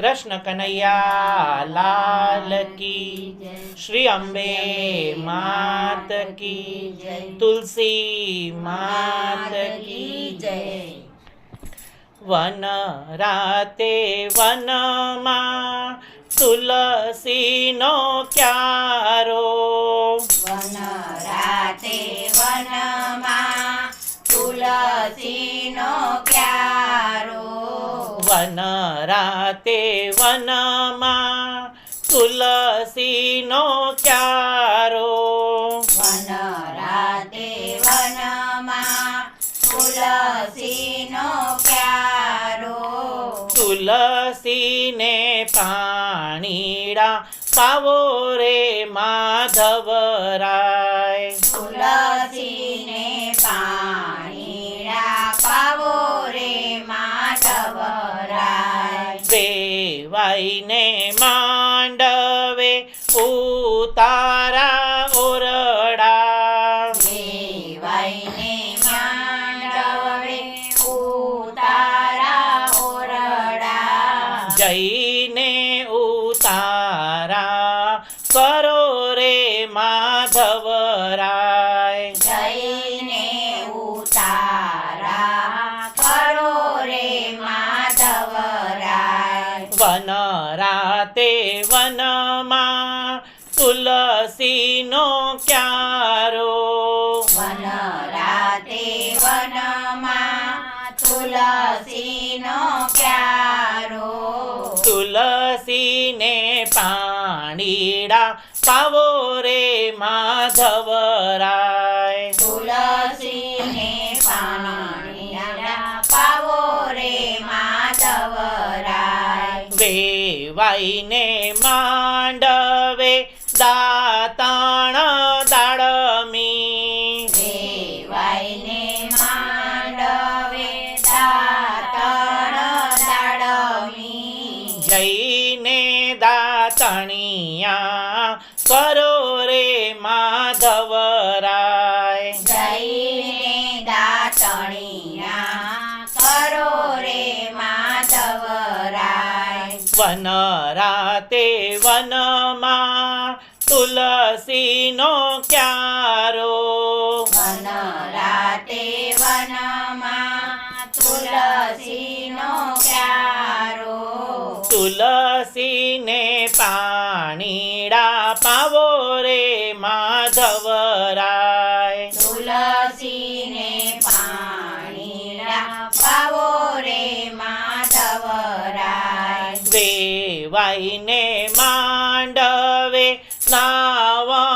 કૃષ્ણ કનૈયા લાલ કી શ્રી અંબે માત કી તુલસી માત કી જય વન રાતે વનમાં તુલસીનો ક્યારો વન રાતે વનમાં તુલસીનો ક્યારો વન રાતે વનમાં તુલસીનો ક્યારો? વન રાતે વનમાં તુલસીનો ક્યારો? તુલસીને પાણીડા પાવો રે માધવરાય. તુલસીને વેવાઈને માંડવે ઉતારા ઓરડા. દેવાઈને માંડવે ઉતારા ઓરડા. જઈને રાતે વનમાં તુલસીનો ક્યારો વન રાતે વનમાં તુલસીનો ક્યારો તુલસીને પાણીડા પાવો રે માધવરાય વેવાઈને માંડવે દાતાણ દાડમી. દેવાઈને માંડવે દાતણ દાડમી. જઈને દાતણિયા કરો રે માધવરાય. જઈને દાતણિયા વન રાતે વનમાં તુલસીનો ક્યારો? વન રાતે વનમાં તુલસીનો ક્યારો? તુલસીને પાણીડા પાવો રે માધવરાય વેવાઈને માંડવે નાવણ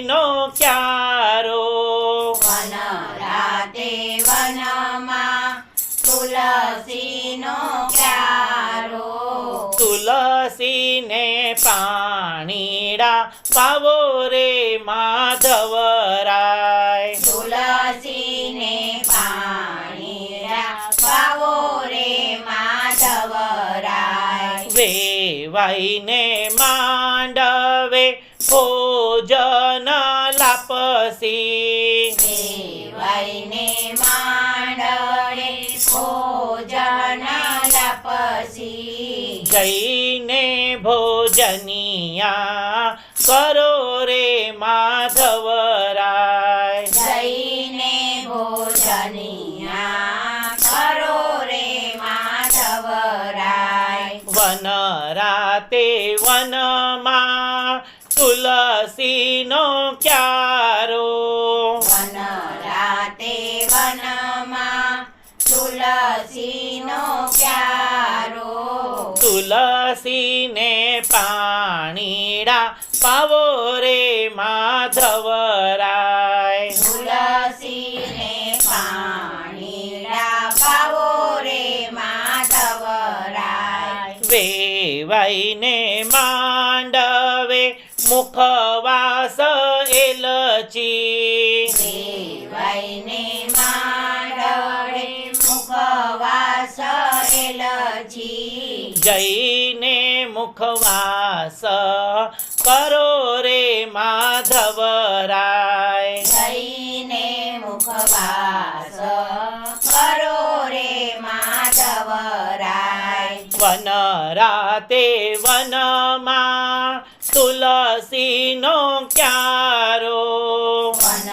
તુલસીનો ક્યારો વન રાતે વનમાં તુલસીનો ક્યારો તુલસીને પાણીડા પાવો રે માધવરાય. તુલસીને પાણીડા પાવો રે માધવરાય. વેવાઈને માંડવે ભોજન લાપસી દેવાઈને માંડળે ભોજન લપસી જઈને ભોજનિયા કરો રે માધવરાય જઈને ભોજનિયા કરો રે માધવરાય વન રાતે વનમાં તુલસીનો ક્યારો વન તુલસીનો પ્યારો. તુલસીને પાણીડા પાવો રે માધવરાય. તુલસીને પાણીડા પાવો રે માધવરાય. વેવાઈને માંડવે મુખવાસ એલચી जैने मुखवास करो रे माधव राय। जैने मुखवास करो रे माधव राय। वन राते वनमा तुलसी नो क्यारो। वन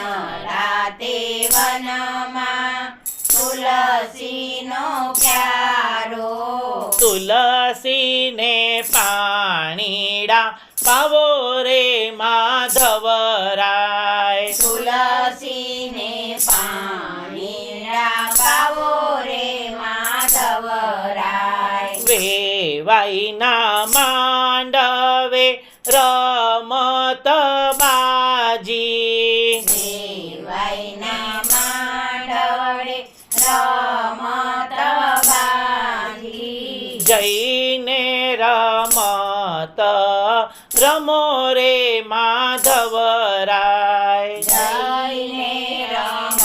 राते वनमा तुलसी नो क्यारो। ક્યારો તુલસીને પાણીડા પાવો રે માધવરાય. તુલસીને પાણી પાવો રે માધવરાય. વેવાઈ માંડવે રમો રે માધવરાય. જઈને રમત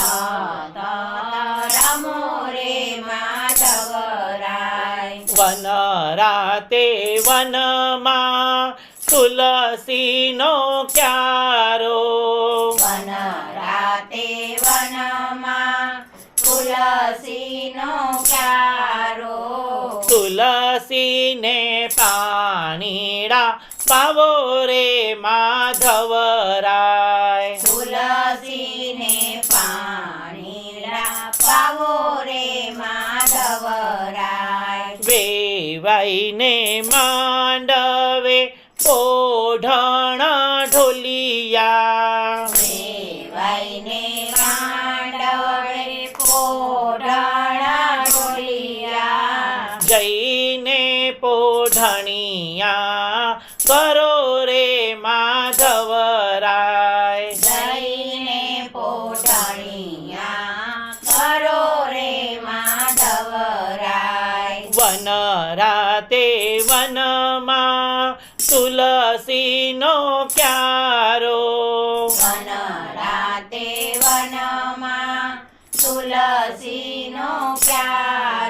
રમો રે માધવરાય. વન રાતે વનમાં તુલસીનો ક્યારો. વન રાતે વનમાં તુલસીનો ક્યારો. તુલસીને પાણીડા પાવો રે માધવરાય. તુલસીને પાણી પાવો રે માધવરાય. વેવાઈને માંડવે પોઢણ ઢોલિયા. પોઢણિયા કરો રે માધવરાય જઈને પોઢણિયા કરો રે માધવરાય વન રાતે વનમાં તુલસીનો ક્યારો વન રાતે વનમાં તુલસીનો ક્યારો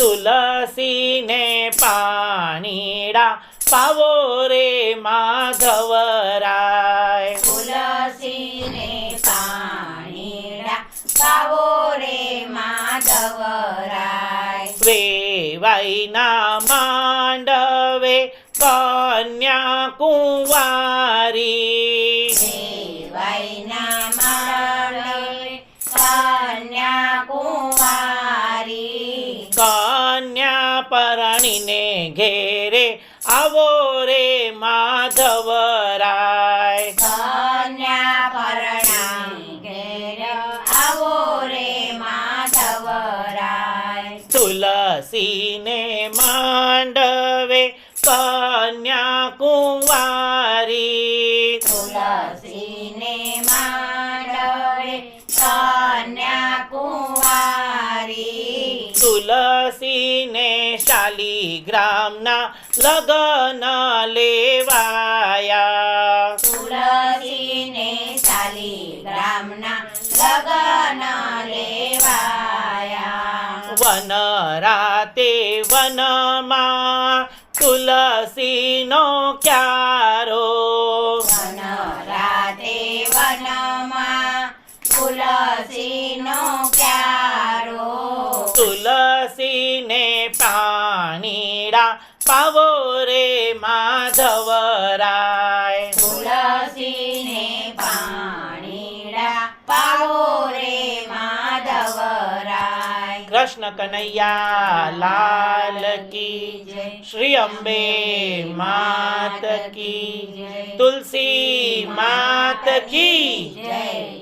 તુલસીને પાણીડા પાવો રે માધવરાય. તુલસીને પાણીડા પાવો રે માધવરાય. વેવાઈ માંડવે કન્યા પરણીને ઘેરે આવો રે માધવરાય. કન્યા પરણાઈ ઘેરે આવો રે માધવરાય. તુલસીને માંડવે કન્યા કુંવારી શાલીગ્રામના લગન લેવાયા. તુલસીને શાલીગ્રામના લગન લેવાયા. વન રાતે વનમાં તુલસીનો ક્યારો. વન રાતે વનમાં તુલસીનો ક્યારો. તુલસીને પાણીડા પાવો રે માધવરાય. તુલસીને પાણીડા પાવો રે માધવરાય. કૃષ્ણ કનૈયા લાલ કી શ્રી અંબે માત કી તુલસી માત કી જય.